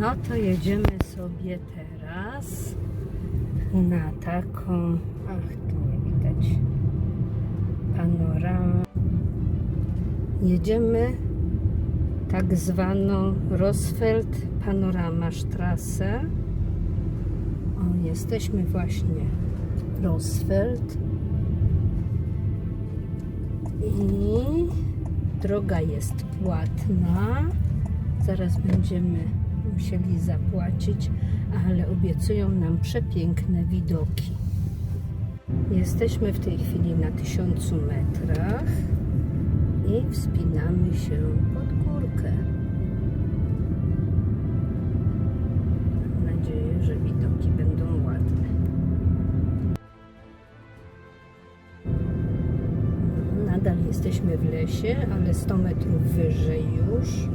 No to jedziemy sobie teraz na taką, ach tu nie widać, panoramę. Jedziemy tak zwaną Rosfeld Panorama Strasse. O, jesteśmy właśnie w Rosfeld. I droga jest płatna. Zaraz będziemy musieli zapłacić, ale obiecują nam przepiękne widoki. Jesteśmy w tej chwili na tysiącu metrach i wspinamy się pod górkę. Mam nadzieję, że widoki będą ładne. Nadal jesteśmy w lesie, ale 100 metrów wyżej już.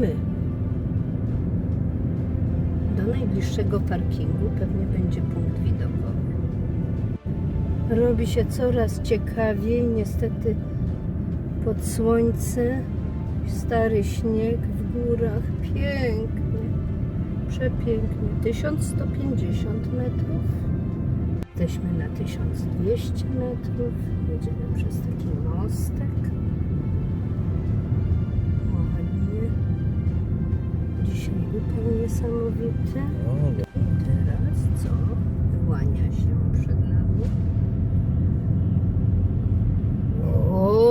Jedziemy. Do najbliższego parkingu pewnie będzie punkt widokowy. Robi się coraz ciekawiej, niestety pod słońce, stary śnieg w górach, pięknie, przepięknie. 1150 metrów. Jesteśmy na 1200 metrów. Jedziemy przez taki mostek. Upał niesamowity. I teraz co? Wyłania się przed nami. O!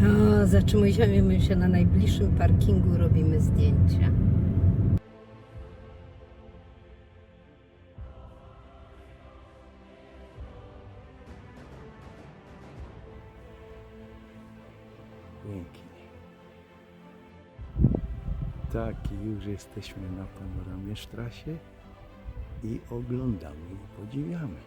O, zatrzymujemy się na najbliższym parkingu, robimy zdjęcia. Pięknie. Tak, już jesteśmy na panoramie Strasie i oglądamy i podziwiamy.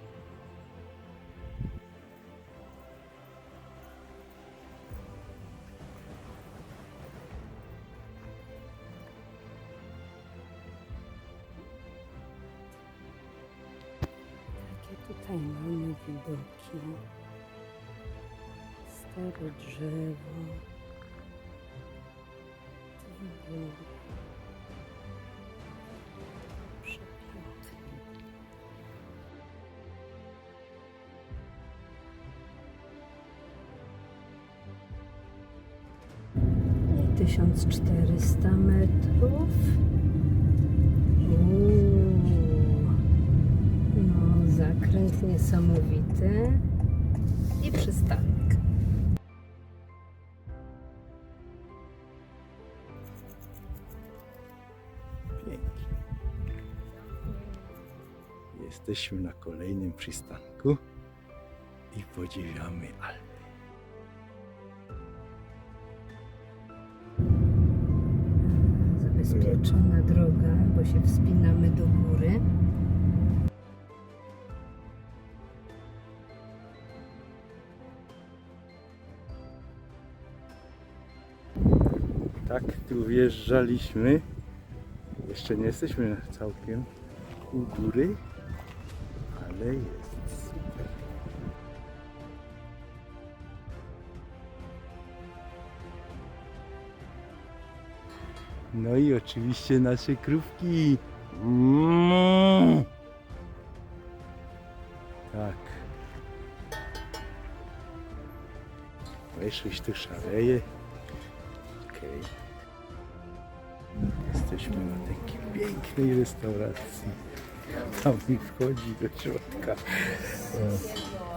Jakie tutaj mamy widoki. Stare drzewo. Góry. 1400 metrów. No, zakręt niesamowity i przystanek. Pięknie. Jesteśmy na kolejnym przystanku i podziwiamy Alpy. Zabezpieczona droga, bo się wspinamy do góry. Tak, tu wjeżdżaliśmy. Jeszcze nie jesteśmy całkiem u góry, ale jest No i oczywiście nasze krówki. Mm. Tak. Weź tu szaleje. Okej. Jesteśmy na takiej pięknej restauracji. Tam mi wchodzi do środka. O.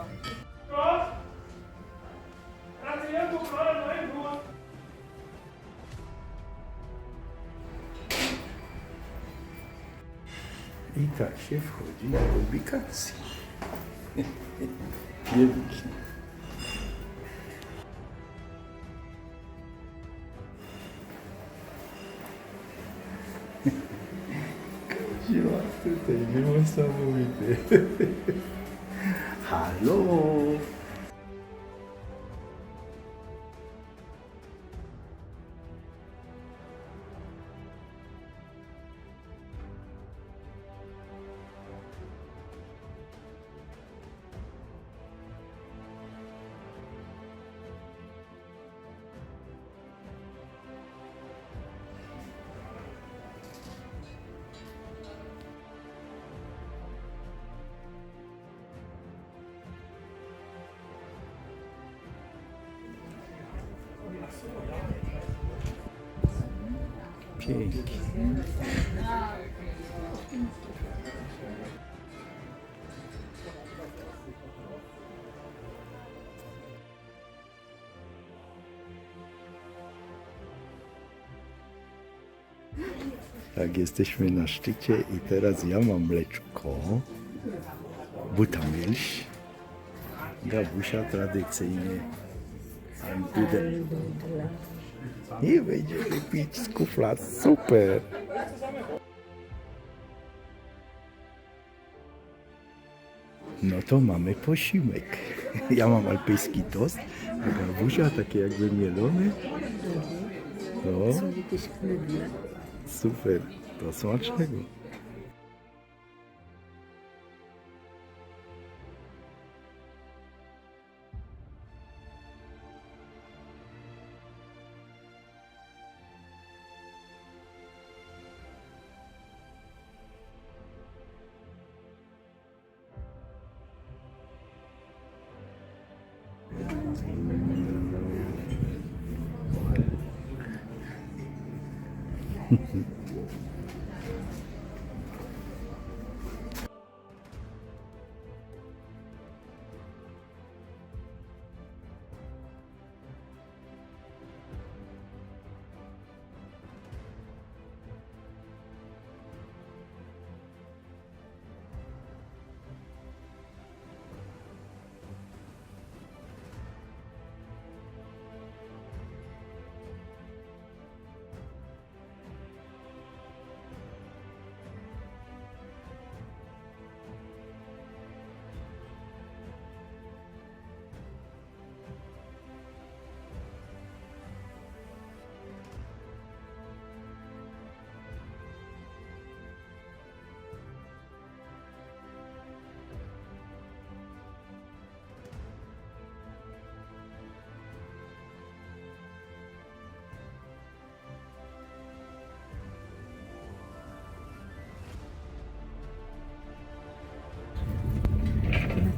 I tak się wchodzi do ubikacji. Pięknie. Siła tutaj niesamowity. Halo! Pięknie. Tak, jesteśmy na szczycie i teraz ja mam mleczko, butamilś, Gabusia tradycyjnie, Antudę. I będziemy pić z kufla, super! No to mamy posiłek. Ja mam alpejski tost, a Gabusia takie jakby mielony. No. Super, to smacznego. どうも。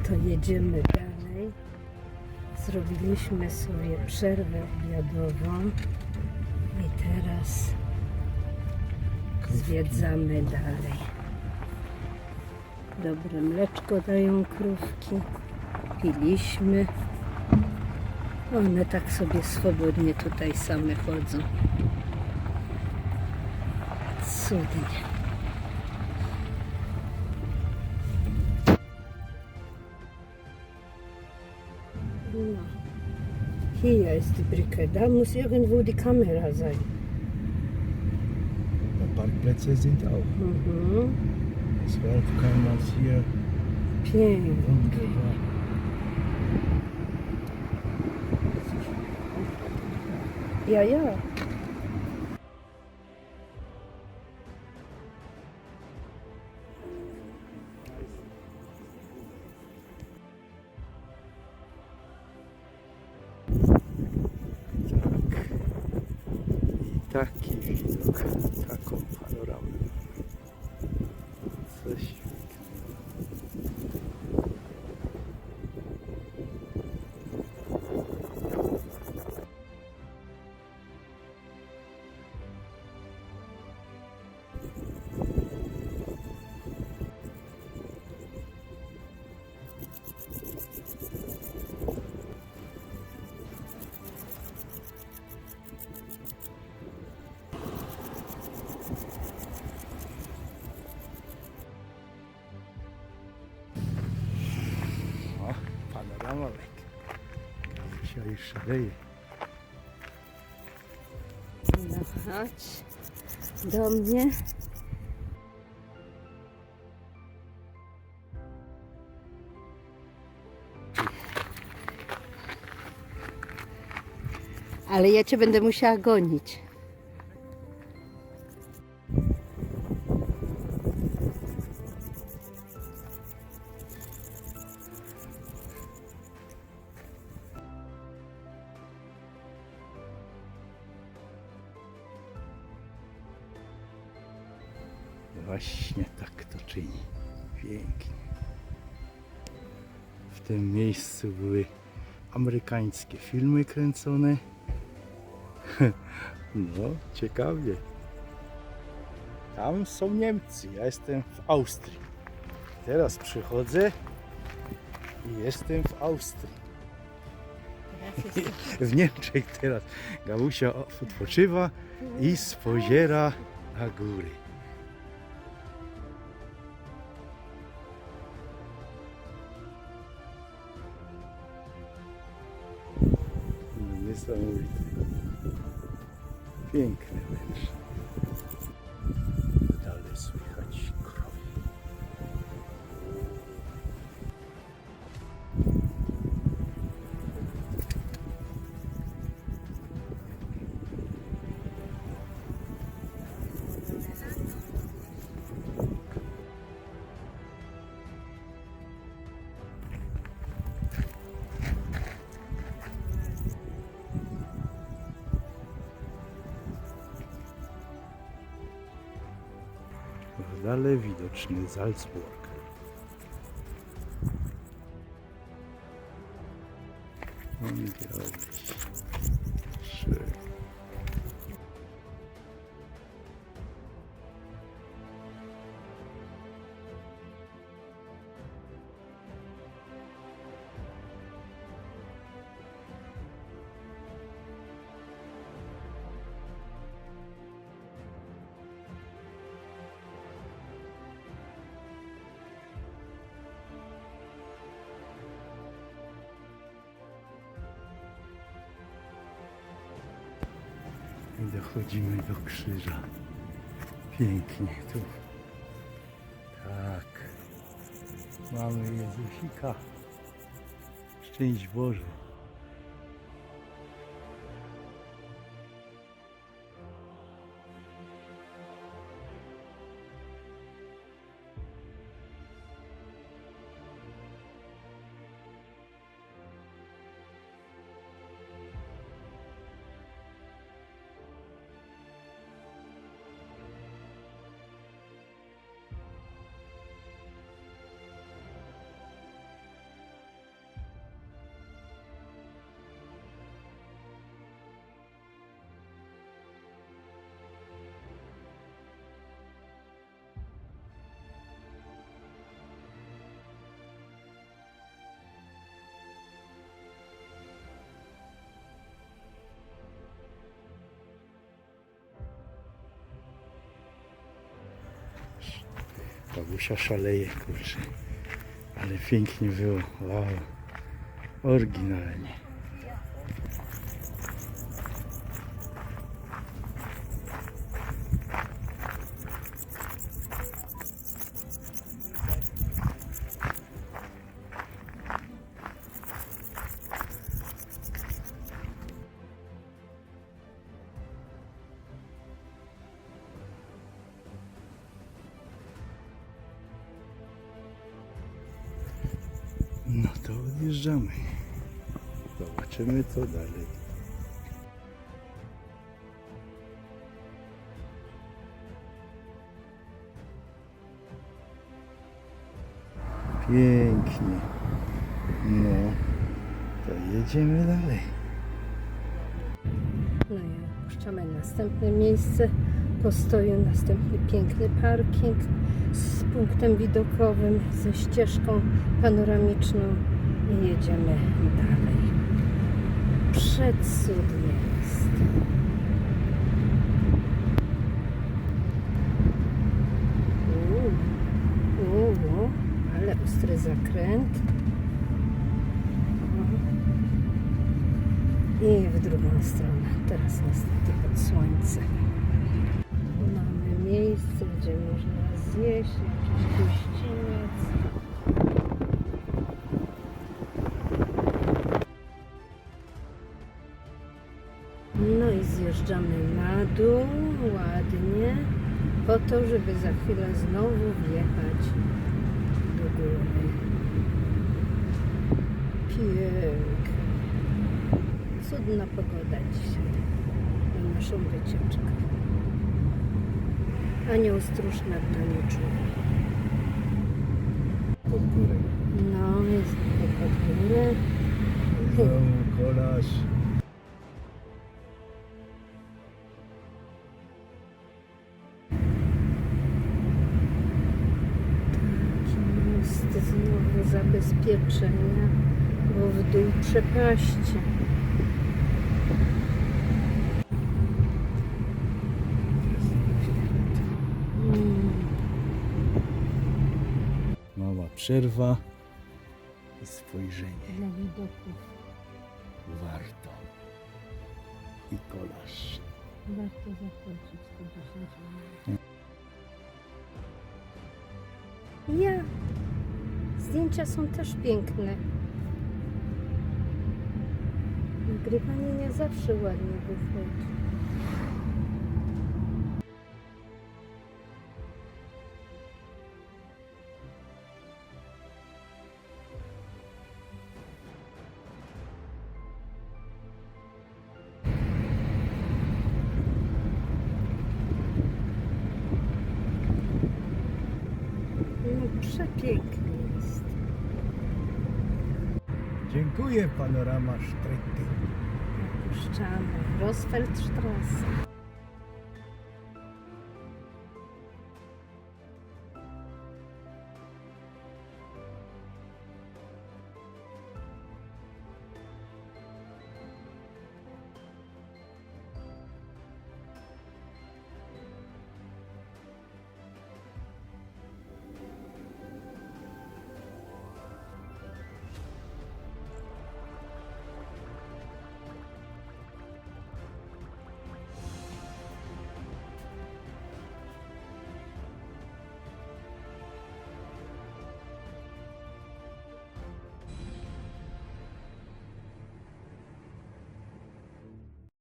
To jedziemy dalej. Zrobiliśmy sobie przerwę obiadową i teraz zwiedzamy dalej. Dobre mleczko dają krówki. Piliśmy. One tak sobie swobodnie tutaj same chodzą. Cudnie. Hier ist die Brücke. Da muss irgendwo die Kamera sein. Parkplätze sind auch. Mhm. Deshalb kann man es hier Pięknie. wunderbar. Ja, ja. Szaleje. No chodź do mnie. Ale ja cię będę musiała gonić. Pięknie. W tym miejscu były amerykańskie filmy kręcone. No, ciekawie. Tam są Niemcy, ja jestem w Austrii. Teraz przychodzę i jestem w Austrii. W Niemczech teraz Gausia odpoczywa i spoziera na góry. Niesamowite. Piękne wnętrze. Dalej widoczny Salzburg. Dochodzimy do krzyża. Pięknie tu. Tak. Mamy Jezusika. Szczęść Boże. Babusia szaleje, kurczę. Ale pięknie było. Wow. Oryginalnie. No to odjeżdżamy. Zobaczymy co dalej. Pięknie. No, to jedziemy dalej. No i opuszczamy następne miejsce postoju, następny piękny parking z punktem widokowym, ze ścieżką panoramiczną i jedziemy dalej. Przecudnie jest. Uuu, ale ostry zakręt. I w drugą stronę. Teraz niestety pod słońce. Mamy miejsce, gdzie można zjeść jakiś gościniec. Zjeżdżamy na dół ładnie, po to, żeby za chwilę znowu wjechać do góry. Pięknie. Cudna pogoda dzisiaj na naszą wycieczkę. Anioł stróż nad nami czuwa. Pod górę. No, jest pod górę. Znowu kolarz. Przepaście. Mm. Mała przerwa i spojrzenie. Dla widoków Warto. I kolaż. warto zapłacić 110 minut. Ja. Zdjęcia są też piękne. Nagrywanie nie zawsze ładnie wychodzi. No przepięknie Dziękuję, panorama Strecke. Opuszczamy Rosfeldstrasse.